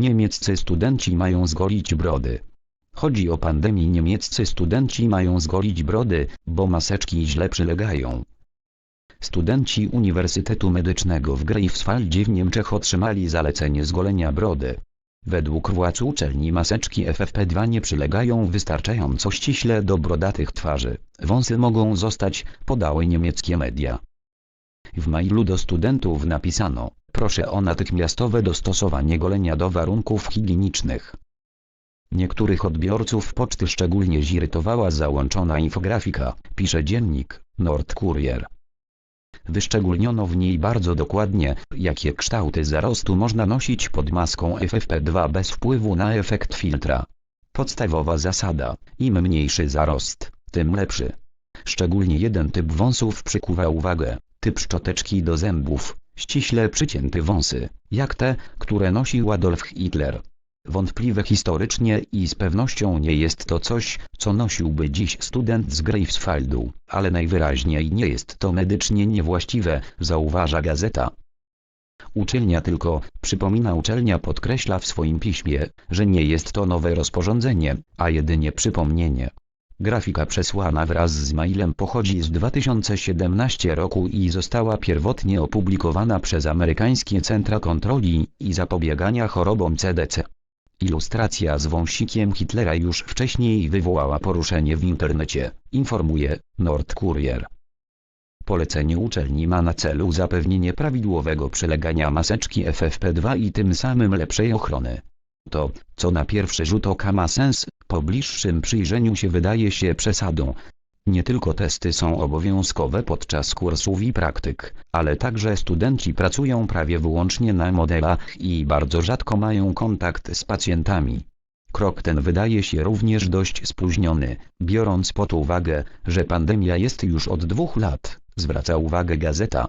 Niemieccy studenci mają zgolić brody. Chodzi o pandemię niemieccy studenci mają zgolić brody, bo maseczki źle przylegają. Studenci Uniwersytetu Medycznego w Greifswaldzie w Niemczech otrzymali zalecenie zgolenia brody. Według władz uczelni maseczki FFP2 nie przylegają wystarczająco ściśle do brodatych twarzy. Wąsy mogą zostać, podały niemieckie media. W mailu do studentów napisano, proszę o natychmiastowe dostosowanie golenia do warunków higienicznych. Niektórych odbiorców poczty szczególnie zirytowała załączona infografika, pisze dziennik Nordkurier. Wyszczególniono w niej bardzo dokładnie, jakie kształty zarostu można nosić pod maską FFP2 bez wpływu na efekt filtra. Podstawowa zasada, im mniejszy zarost, tym lepszy. Szczególnie jeden typ wąsów przykuwa uwagę, typ szczoteczki do zębów, ściśle przycięte wąsy, jak te, które nosił Adolf Hitler. Wątpliwe historycznie i z pewnością nie jest to coś, co nosiłby dziś student z Greifswaldu, ale najwyraźniej nie jest to medycznie niewłaściwe, zauważa gazeta. Uczelnia tylko, przypomina uczelnia podkreśla w swoim piśmie, że nie jest to nowe rozporządzenie, a jedynie przypomnienie. Grafika przesłana wraz z mailem pochodzi z 2017 roku i została pierwotnie opublikowana przez amerykańskie Centra Kontroli i Zapobiegania Chorobom CDC. Ilustracja z wąsikiem Hitlera już wcześniej wywołała poruszenie w internecie, informuje Nordkurier. Polecenie uczelni ma na celu zapewnienie prawidłowego przylegania maseczki FFP2 i tym samym lepszej ochrony. To, co na pierwszy rzut oka ma sens, po bliższym przyjrzeniu się wydaje się przesadą. Nie tylko testy są obowiązkowe podczas kursów i praktyk, ale także studenci pracują prawie wyłącznie na modelach i bardzo rzadko mają kontakt z pacjentami. Krok ten wydaje się również dość spóźniony, biorąc pod uwagę, że pandemia jest już od dwóch lat, zwraca uwagę gazeta.